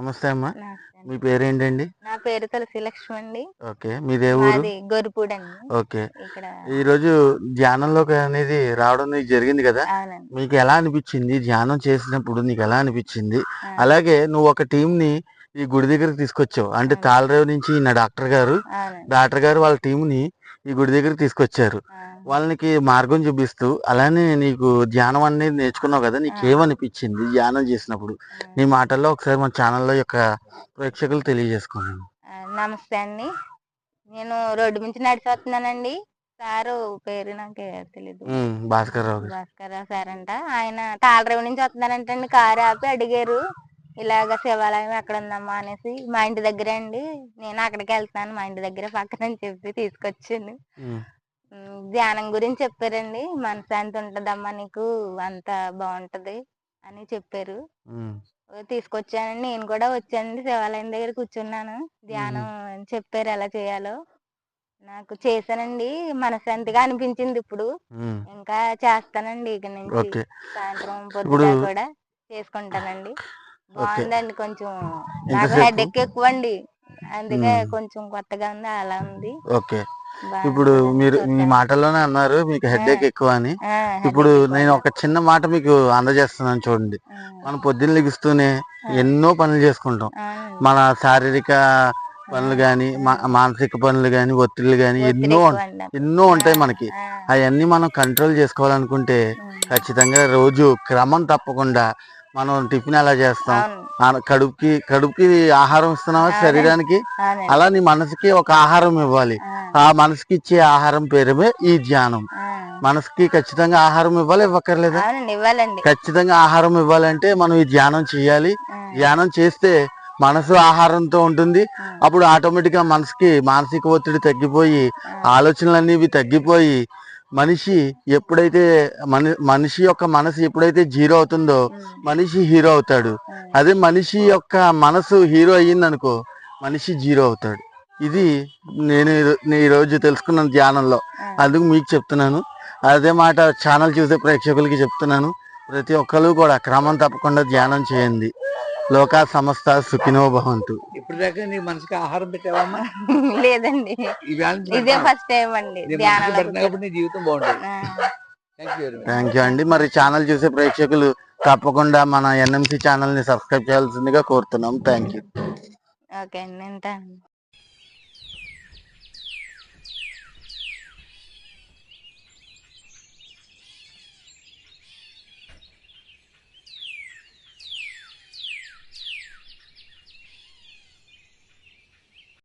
నమస్తే అమ్మా. మీ పేరేంటండి? నా పేరు తులసి లక్ష్మి అండి. ఓకే ఊరు? మాది గొరుపూడి అండి. ఓకే. ఇక్కడ ఈ రోజు ధ్యానంలోకి అనేది రావడం నీకు జరిగింది కదా? అవునండి. మీకు ఎలా అనిపించింది? ధ్యానం చేసినప్పుడు నీకు ఎలా అనిపించింది? అలాగే నువ్వు ఒక టీం ని ఈ గుడి దగ్గరికి తీసుకొచ్చావు. అంటే. తాళరేవు నుంచి నా డాక్టర్ గారు అవునండి. డాక్టర్ గారు వాళ్ళ టీం ని ఈ గుడి దగ్గరికి తీసుకొచ్చారు. వాళ్ళకి మార్గం చూపిస్తూ అలానే నీకు ధ్యానం అనేది నేర్చుకున్నావు కదా నీకు ఏమనిపించింది ధ్యానం చేసినప్పుడు? నీ మాటల్లో ఒకసారి మన ఛానల్లో యొక్క ప్రేక్షకులు తెలియజేసుకున్నాను నమస్తే అండి. నేను రోడ్డు నుంచి నడిచి వస్తున్నానండి సారు పేరు నాకు తెలీదు. భాస్కర్ రావు భాస్కర్ రావు సార్ అంట. ఆయన తాళరేవు నుంచి వస్తున్నానంటండి కారు ఆపి అడిగారు. ఇలాగ శివాలయం ఎక్కడ ఉందమ్మా అనేసి. మా ఇంటి దగ్గరే అండి. నేను అక్కడికి వెళ్తున్నాను. మా ఇంటి దగ్గర పక్కన చెప్పి తీసుకొచ్చాను. ధ్యానం గురించి చెప్పారండి. మనశ్శాంతి ఉంటదమ్మా నీకు అంత బాగుంటది అని చెప్పారు. తీసుకొచ్చానండి. నేను కూడా వచ్చానండి. శివాలయం దగ్గర కూర్చున్నాను. ధ్యానం చెప్పారు ఎలా చేయాలో. నాకు చేశానండి. మనశ్శాంతిగా అనిపించింది ఇప్పుడు. ఇంకా చేస్తానండి. ఇక నుంచి సాయంత్రం పొద్దున కూడా చేసుకుంటానండి. బాగుందండి కొంచెం. నాకు? హెడ్ ఎక్ ఎక్కువ అండి అందుకే. కొంచెం కొత్తగా ఉంది అలా ఉంది. ఓకే. ఇప్పుడు మీరు మీ. మాటల్లోనే అన్నారు మీకు హెడేక్ ఎక్కువ అని. ఇప్పుడు. నేను ఒక చిన్న మాట మీకు అందజేస్తున్నాను చూడండి. మనం పొద్దున్న లెగిస్తూనే ఎన్నో పనులు చేసుకుంటాం. మన శారీరక పనులు గాని మా- మానసిక పనులు గాని ఒత్తిళ్ళు గాని ఒత్తిడి ఎన్నో. ఎన్నో ఉంటాయి మనకి. అవన్నీ మనం కంట్రోల్ చేసుకోవాలనుకుంటే ఖచ్చితంగా రోజు క్రమం తప్పకుండా మనం టిఫిన్ ఎలా చేస్తాం? కడుపుకి కడుపుకి ఆహారం ఇస్తున్నావా. శరీరానికి? అలా నీ మనసుకి ఒక ఆహారం ఇవ్వాలి. ఆ, మనసుకి ఇచ్చే ఆహారం పేరమే ఈ ధ్యానం. మనసుకి ఖచ్చితంగా ఆహారం ఇవ్వాలి ఇవ్వక్కర్లేదా? ఖచ్చితంగా ఆహారం ఇవ్వాలంటే మనం ఈ ధ్యానం చేయాలి. ధ్యానం చేస్తే మనసు ఆహారంతో ఉంటుంది. అప్పుడు ఆటోమేటిక్గా మనసుకి మానసిక ఒత్తిడి తగ్గిపోయి ఆలోచనలు అనేవి తగ్గిపోయి మనిషి ఎప్పుడైతే మన మనిషి యొక్క మనసు ఎప్పుడైతే జీరో అవుతుందో మనిషి హీరో అవుతాడు. అదే మనిషి యొక్క మనసు హీరో అయ్యిందనుకో మనిషి జీరో అవుతాడు. ఇది నేను ఈ రో- నేను ఈ రోజు తెలుసుకున్న ధ్యానంలో. అందుకు మీకు చెప్తున్నాను. అదే మాట ఛానల్ చూసే ప్రేక్షకులకి చెప్తున్నాను. ప్రతి ఒక్కరు కూడా క్రమం తప్పకుండా ధ్యానం చేయండి. లోకా సమస్త సుఖినో భవంతు. ఇప్పుడు దాకా నీ మనసుకి ఆహారం పెట్టావమ్మా? లేదండి. ఇదే? ఫస్ట్ టైం అండి. నీ జీవితం బాగుంటుంది. థ్యాంక్ యూ అండి. మరి ఛానల్ చూసే ప్రేక్షకులు తప్పకుండా మన ఎన్ఎంసి ఛానల్ని సబ్స్క్రైబ్ చేయాల్సిందిగా కోరుతున్నాం. థ్యాంక్ యూ ఓకే అండి.